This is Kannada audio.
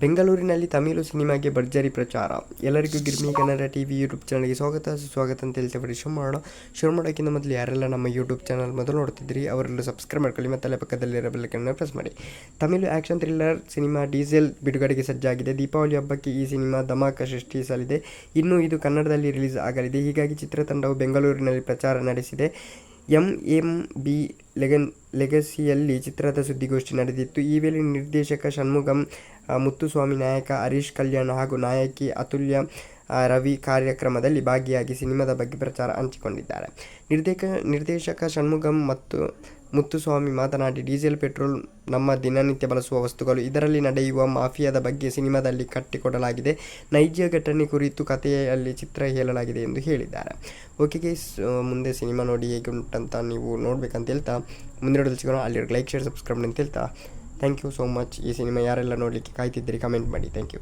ಬೆಂಗಳೂರಿನಲ್ಲಿ ತಮಿಳು ಸಿನಿಮಾಗೆ ಭರ್ಜರಿ ಪ್ರಚಾರ. ಎಲ್ಲರಿಗೂ Girmi Kannada T V YouTube ಚಾನಲ್ಗೆ ಸ್ವಾಗತ. ಸುಸ್ವಾಗತ ಅಂತ ಹೇಳ್ತೇವೆ ಶುರು ಮಾಡೋಣ ಶುರು ಮಾಡೋಕ್ಕಿಂತ ಮೊದಲು ಯಾರೆಲ್ಲ ನಮ್ಮ ಯೂಟ್ಯೂಬ್ ಚಾನಲ್ ಮೊದಲು ನೋಡ್ತಿದ್ರಿ ಅವರೆಲ್ಲ ಸಬ್ಸ್ಕ್ರೈಬ್ ಮಾಡ್ಕೊಳ್ಳಿ ಮತ್ತು ಅಲ್ಲೇ ಪಕ್ಕದಲ್ಲಿರೋ ಇರಬೇಕನ್ನು ಪ್ರೆಸ್ ಮಾಡಿ. Tamil action thriller cinema Diesel ಬಿಡುಗಡೆಗೆ ಸಜ್ಜಾಗಿದೆ. ದೀಪಾವಳಿ ಹಬ್ಬಕ್ಕೆ ಈ ಸಿನಿಮಾ ಧಮಾಕ ಸೃಷ್ಟಿಸಲಿದೆ. ಇನ್ನು ಇದು ಕನ್ನಡದಲ್ಲಿ ರಿಲೀಸ್ ಆಗಲಿದೆ. ಹೀಗಾಗಿ ಚಿತ್ರತಂಡವು ಬೆಂಗಳೂರಿನಲ್ಲಿ ಪ್ರಚಾರ ನಡೆಸಿದೆ. ಎಂ ಎಂ ಬಿ ಲೆಗನ್ ಲೆಗಸಿಯಲ್ಲಿ ಚಿತ್ರದ ಸುದ್ದಿಗೋಷ್ಠಿ ನಡೆದಿತ್ತು. ಈ ವೇಳೆ ನಿರ್ದೇಶಕ ಷಣ್ಮುಗಂ ಮುತ್ತುಸ್ವಾಮಿ ನಾಯಕ, ಹರೀಶ್ ಕಲ್ಯಾಣ್ ಹಾಗೂ ನಾಯಕಿ ಅತುಲ್ಯ ರವಿ ಕಾರ್ಯಕ್ರಮದಲ್ಲಿ ಭಾಗಿಯಾಗಿ ಸಿನಿಮಾದ ಬಗ್ಗೆ ಪ್ರಚಾರ ಹಂಚಿಕೊಂಡಿದ್ದಾರೆ. ನಿರ್ದೇಕ, ನಿರ್ದೇಶಕ ಷಣ್ಮುಗಂ ಮತ್ತು ಮುತ್ತುಸ್ವಾಮಿ ಮಾತನಾಡಿ, ಡೀಸೆಲ್, ಪೆಟ್ರೋಲ್ ನಮ್ಮ ದಿನನಿತ್ಯ ಬಳಸುವ ವಸ್ತುಗಳು, ಇದರಲ್ಲಿ ನಡೆಯುವ ಮಾಫಿಯಾದ ಬಗ್ಗೆ ಸಿನಿಮಾದಲ್ಲಿ ಕಟ್ಟಿಕೊಡಲಾಗಿದೆ. ನೈಜ ಘಟನೆ ಕುರಿತು ಕಥೆಯಲ್ಲಿ ಚಿತ್ರ ಹೇಳಲಾಗಿದೆ ಎಂದು ಹೇಳಿದ್ದಾರೆ. ಓಕೆ ಗೈಸ್ ಮುಂದೆ ಸಿನಿಮಾ ನೋಡಿ ಹೇಗೆ ಉಂಟಂತ ನೀವು ನೋಡ್ಬೇಕಂತ ಹೇಳ್ತಾ ಮುಂದೆ ಸಿಗೋಣ. ಅಲ್ಲಿ ಲೈಕ್, ಶೇರ್, ಸಬ್ಸ್ಕ್ರೈಬ್ ಅಂತ ಹೇಳ್ತಾ. ಥ್ಯಾಂಕ್ ಯು ಸೋ ಮಚ್ ಈ ಸಿನಿಮಾ ಯಾರೆಲ್ಲ ನೋಡಲಿಕ್ಕೆ ಕಾಯ್ತಿದ್ದೀರಿ ಕಮೆಂಟ್ ಮಾಡಿ. Thank you